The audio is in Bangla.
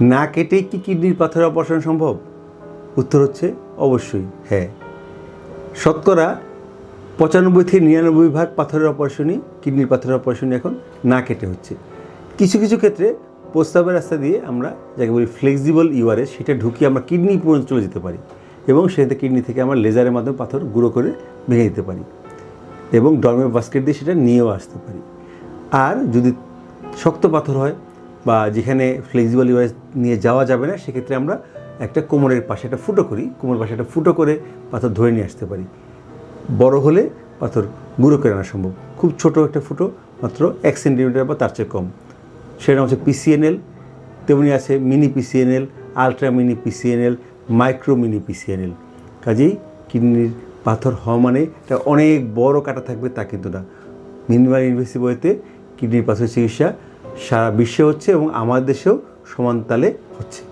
না কেটেই কি কিডনির পাথর অপারেশন সম্ভব? উত্তর হচ্ছে, অবশ্যই হ্যাঁ। শতকরা পঁচানব্বই থেকে নিরানব্বই ভাগ পাথরের অপারেশনই কিডনির পাথরের অপারেশনই এখন না কেটে হচ্ছে। কিছু কিছু ক্ষেত্রে প্রস্তাবের রাস্তা দিয়ে আমরা যাকে বলি ফ্লেক্সিবল ইউআরএস সেটা ঢুকিয়ে আমরা কিডনি পর্যন্ত চলে যেতে পারি এবং সেটাতে কিডনি থেকে আমরা লেজারের মাধ্যমে পাথর গুঁড়ো করে ভেঙে দিতে পারি এবং ডরমে বাস্কেট দিয়ে সেটা নিয়েও আসতে পারি। আর যদি শক্ত পাথর হয় বা যেখানে ফ্লেক্সিবল ইউআরএস নিয়ে যাওয়া যাবে না, সেক্ষেত্রে আমরা একটা কোমরের পাশে একটা ফুটো করি কোমরের পাশে একটা ফুটো করে পাথর ধরে নিয়ে আসতে পারি। বড় হলে পাথর গুঁড়ো করে আনা সম্ভব। খুব ছোট একটা ফুটো, মাত্র এক সেন্টিমিটার বা তার চেয়ে কম। সেটা হচ্ছে পিসিএনএল তেমনি আছে mini PCNL ultra mini PCNL micro mini PCNL কাজেই কিডনির পাথর হওয়া মানে এটা অনেক বড় কাটা থাকবে তা কিন্তু না। মিনিমাল ইনভেসিভ ওয়েতে কিডনির পাথরের চিকিৎসা সারা বিশ্বে হচ্ছে এবং আমাদের দেশেও সমান তালে হচ্ছে।